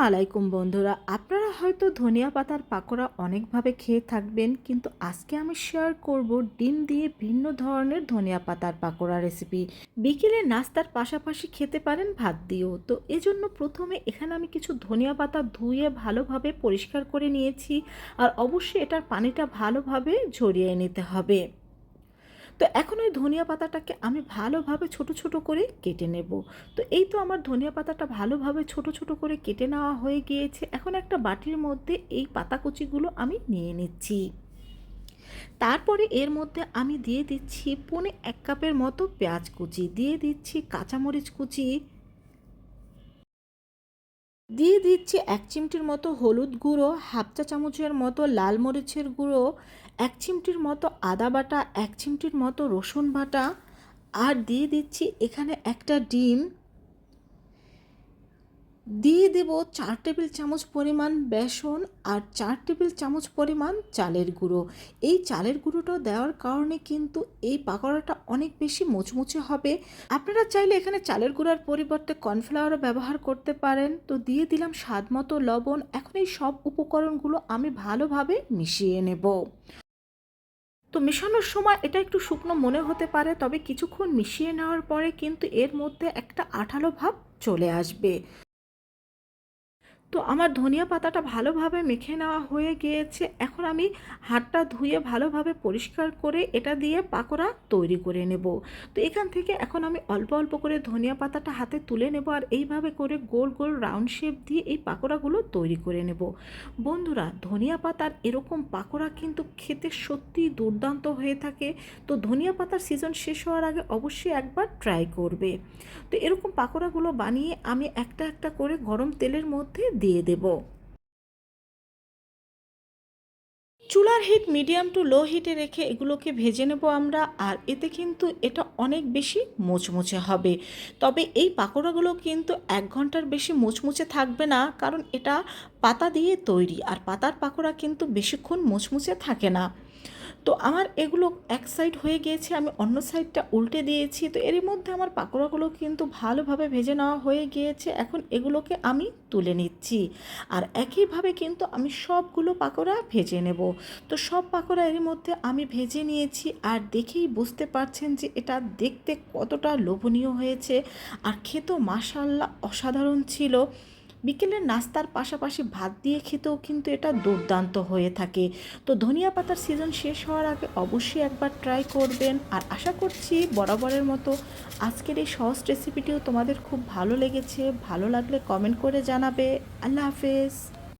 আলাইকুম বন্ধুরা। আপনারা হয়তো ধনিয়া পাতার পাকোড়া অনেকভাবে খেয়ে থাকবেন, কিন্তু আজকে আমি শেয়ার করব ডিম দিয়ে ভিন্ন ধরনের ধনিয়া পাতার পাকোড়া রেসিপি বিকেলে নাস্তার পাশাপাশি খেতে পারেন ভাত দিয়েও। তো এজন্য প্রথমে এখানে আমি কিছু ধনিয়া পাতা ধুয়ে ভালোভাবে পরিষ্কার করে নিয়েছি, আর অবশ্যই এটার পানিটা ভালোভাবে ঝরিয়ে নিতে হবে। তো এখন ওই ধনিয়া পাতাটাকে আমি ভালোভাবে ছোট ছোট করে কেটে নেব। তো এই তো আমার ধনিয়া পাতাটা ভালোভাবে ছোট ছোট করে কেটে নেওয়া হয়ে গিয়েছে। এখন একটা বাটির মধ্যে এই পাতাকুচিগুলো আমি নিয়ে নিচ্ছি। তারপরে এর মধ্যে আমি দিয়ে দিচ্ছি পনে এক কাপের মতো পেঁয়াজ কুচি, দিয়ে দিচ্ছি কাঁচামরিচ কুচি দিয়ে দিচ্ছি এক চিমটির মতো হলুদ গুঁড়ো, হাফ চা চামচের মতো লাল মরিচের গুঁড়ো, এক চিমটির মতো আদা বাটা, এক চিমটির মতো রসুন বাটা, আর দিয়ে দিচ্ছি এখানে একটা ডিম। দিয়ে দেব চার টেবিল চামচ পরিমাণ বেসন আর চার টেবিল চামচ পরিমাণ চালের গুঁড়ো। এই চালের গুঁড়োটা দেওয়ার কারণে কিন্তু এই পাকোড়াটা অনেক বেশি মুচমুচে হবে। আপনারা চাইলে এখানে চালের গুঁড়ার পরিবর্তে কর্নফ্লাওয়ারও ব্যবহার করতে পারেন। তো দিয়ে দিলাম স্বাদ মতো লবণ। এখন এই সব উপকরণগুলো আমি ভালোভাবে মিশিয়ে নেব। তো মেশানোর সময় এটা একটু শুকনো মনে হতে পারে, তবে কিছুক্ষণ মিশিয়ে নেওয়ার পরে কিন্তু এর মধ্যে একটা আঠালো ভাব চলে আসবে। তো আমার ধনিয়া পাতাটা ভালোভাবে মেখে নেওয়া হয়ে গিয়েছে। এখন আমি হাতটা ধুয়ে ভালোভাবে পরিষ্কার করে এটা দিয়ে পাকোড়া তৈরি করে নেব। তো এখান থেকে এখন আমি অল্প অল্প করে ধনিয়া পাতাটা হাতে তুলে নেব আর এইভাবে করে গোল গোল রাউন্ড শেপ দিয়ে এই পাকোড়াগুলো তৈরি করে নেব। বন্ধুরা, ধনিয়া পাতার এরকম পাকোড়া কিন্তু খেতে সত্যিই দুর্দান্ত হয়ে থাকে। তো ধনিয়া পাতার সিজন শেষ হওয়ার আগে অবশ্যই একবার ট্রাই করবে। তো এরকম পাকোড়াগুলো বানিয়ে আমি একটা একটা করে গরম তেলের মধ্যে দিয়ে দেব। চুলার হিট মিডিয়াম টু লো হিটে রেখে এগুলোকে ভেজে নেব আমরা, আর এতে কিন্তু এটা অনেক বেশি মোচমুচে হবে। তবে এই পাকোড়াগুলো কিন্তু এক ঘণ্টার বেশি মোচমুচে থাকবে না, কারণ এটা পাতা দিয়ে তৈরি, আর পাতার পাকোড়া কিন্তু বেশিক্ষণ মোচমুচে থাকে না। তো আমার এগুলো এক সাইড হয়ে গিয়েছে, আমি অন্য সাইডটা উল্টে দিয়েছি। তো এর মধ্যে আমার পাকোড়াগুলো কিন্তু ভালোভাবে ভেজে নেওয়া হয়ে গিয়েছে। এখন এগুলোকে আমি তুলে নিচ্ছি। আর একইভাবে কিন্তু আমি সবগুলো পাকোড়া ভেজে নেব। তো সব পাকোড়া এর মধ্যে আমি ভেজে নিয়েছি। আর দেখেই বুঝতে পারছেন যে এটা দেখতে কতটা লোভনীয় হয়েছে। আর খেতেও মাসাল্লা অসাধারণ ছিল। বিকেলের নাস্তার পাশাপাশি ভাত দিয়ে খেতেও কিন্তু এটা দুর্দান্ত হয়ে থাকে। তো ধনিয়া পাতার সিজন শেষ হওয়ার আগে অবশ্যই একবার ট্রাই করবেন। আর আশা করছি বরাবরের মতো আজকের এই সহজ রেসিপিটিও তোমাদের খুব ভালো লেগেছে। ভালো লাগলে কমেন্ট করে জানাবে। আল্লাহ হাফেজ।